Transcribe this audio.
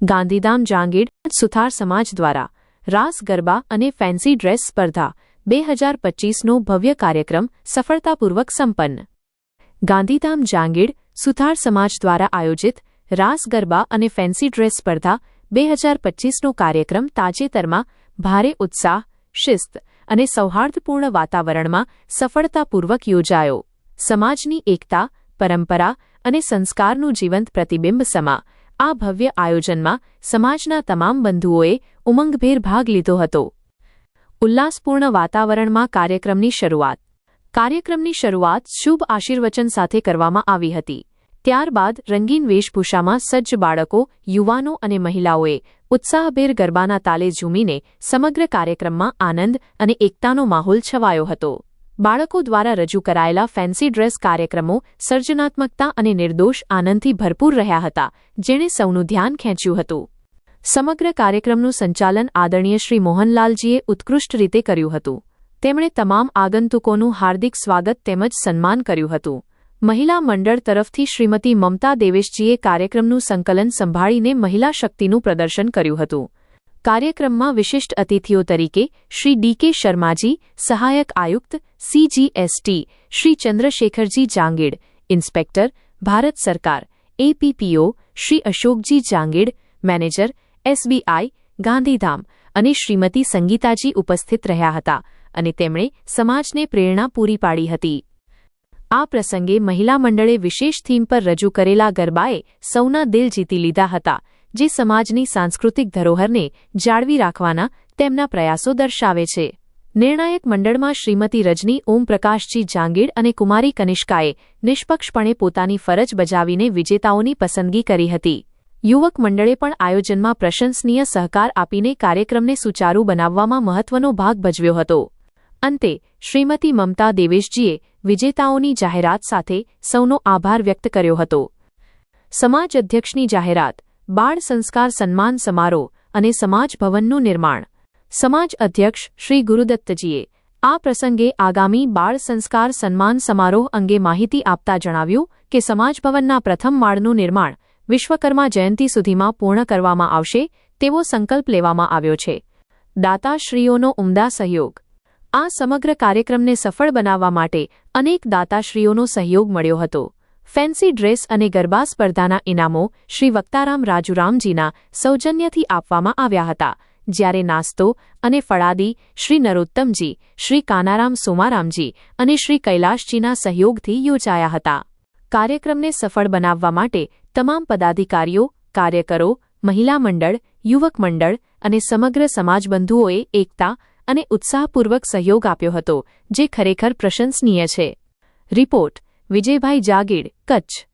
ગાંધીધામ જાંગીડ સુથાર સમાજ દ્વારા રાસ, ગરબા અને ફેન્સી ડ્રેસ સ્પર્ધા બે હજાર પચીસનો ભવ્ય કાર્યક્રમ સફળતાપૂર્વક સંપન્ન. ગાંધીધામ જાંગીડ સુથાર સમાજ દ્વારા આયોજિત રાસ, ગરબા અને ફેન્સી ડ્રેસ સ્પર્ધા બે હજાર પચીસનો કાર્યક્રમ તાજેતરમાં ભારે ઉત્સાહ, શિસ્ત અને સૌહાર્દપૂર્ણ વાતાવરણમાં સફળતાપૂર્વક યોજાયો. સમાજની એકતા, પરંપરા અને સંસ્કારનું જીવંત પ્રતિબિંબ સમા આ ભવ્ય આયોજનમાં સમાજના તમામ બંધુઓએ ઉમંગભેર ભાગ લીધો હતો. ઉલ્લાસપૂર્ણ વાતાવરણમાં કાર્યક્રમની શરૂઆત. કાર્યક્રમની શરૂઆત શુભ આશીર્વચન સાથે કરવામાં આવી હતી. ત્યારબાદ રંગીન વેશભૂષામાં સજ્જ બાળકો, યુવાનો અને મહિલાઓએ ઉત્સાહભેર ગરબાના તાલે ઝૂમીને સમગ્ર કાર્યક્રમમાં આનંદ અને એકતાનો માહોલ છવાયો હતો. બાળકો દ્વારા રજૂ કરાયેલા ફેન્સી ડ્રેસ કાર્યક્રમો સર્જનાત્મકતા અને નિર્દોષ આનંદથી ભરપૂર રહ્યા હતા, જેણે સૌનું ધ્યાન ખેંચ્યું હતું. સમગ્ર કાર્યક્રમનું સંચાલન આદરણીય શ્રી મોહનલાલજીએ ઉત્કૃષ્ટ રીતે કર્યું હતું. તેમણે તમામ આગંતુકોનું હાર્દિક સ્વાગત તેમજ સન્માન કર્યું હતું. મહિલા મંડળ તરફથી શ્રીમતી મમતા દેવેશજીએ કાર્યક્રમનું સંકલન સંભાળીને મહિલા શક્તિનું પ્રદર્શન કર્યું હતું. કાર્યક્રમમાં વિશિષ્ટ અતિથિઓ તરીકે શ્રી ડીકે શર્માજી, સહાયક આયુક્ત સીજીએસટી શ્રી ચંદ્રશેખરજી જાંગીડ, ઇન્સ્પેક્ટર, ભારત સરકાર APPO Shri Ashokji Jangid, manager SBI Gandhidham અને શ્રીમતી સંગીતાજી ઉપસ્થિત રહ્યા હતા અને તેમણે સમાજને પ્રેરણા પૂરી પાડી હતી. આ પ્રસંગે મહિલા મંડળે વિશેષ થીમ પર રજૂ કરેલા ગરબાએ સૌના દિલ જીતી લીધા હતા. જે સમાજની સાંસ્કૃતિક ધરોહરને જાળવી રાખવાના તેમના પ્રયાસો દર્શાવે છે. નિર્ણાયક મંડળમાં શ્રીમતી રજની ઓમપ્રકાશજી જાંગીડ અને કુમારી કનિષ્કાએ નિષ્પક્ષપણે પોતાની ફરજ બજાવીને વિજેતાઓની પસંદગી કરી હતી. યુવક મંડળે પણ આયોજનમાં પ્રશંસનીય સહકાર આપીને કાર્યક્રમને સુચારુ બનાવવામાં મહત્વનો ભાગ ભજવ્યો હતો. અંતે, શ્રીમતી મમતા દેવેશજીએ વિજેતાઓની જાહેરાત સાથે સૌનો આભાર વ્યક્ત કર્યો હતો. સમાજ અધ્યક્ષની જાહેરાત બાળ સંસ્કાર સન્માન સમારોહ અને સમાજ ભવનનું નિર્માણ. સમાજ અધ્યક્ષ શ્રી ગુરુદત્તજીએ આ પ્રસંગે આગામી બાળ સંસ્કાર સન્માન સમારોહ અંગે માહિતી આપતા જણાવ્યું કે સમાજ ભવનના પ્રથમ માળનું નિર્માણ વિશ્વકર્મા જયંતિ સુધીમાં પૂર્ણ કરવામાં આવશે તેવો સંકલ્પ લેવામાં આવ્યો છે. દાતાશ્રીઓનો ઉમદા સહયોગ. આ સમગ્ર કાર્યક્રમને સફળ બનાવવા માટે અનેક દાતાશ્રીઓનો સહયોગ મળ્યો હતો. ફેન્સી ડ્રેસ અને ગરબા સ્પર્ધાના ઇનામો શ્રી વક્તારામ રાજુરામજીના સૌજન્યથી આપવામાં આવ્યા હતા. જ્યારે નાસ્તો અને ફળાદી શ્રી નરોત્તમજી, શ્રી કાનારામ સોમારામજી અને શ્રી કૈલાશજીના સહયોગથી યોજાયા હતા. કાર્યક્રમને સફળ બનાવવા માટે તમામ પદાધિકારીઓ, કાર્યકરો, મહિલા મંડળ, યુવક મંડળ અને સમગ્ર સમાજબંધુઓએ એકતા અને ઉત્સાહપૂર્વક સહયોગ આપ્યો હતો, જે ખરેખર પ્રશંસનીય છે. રિપોર્ટ વિજયભાઈ જાગીડ કચ્છ.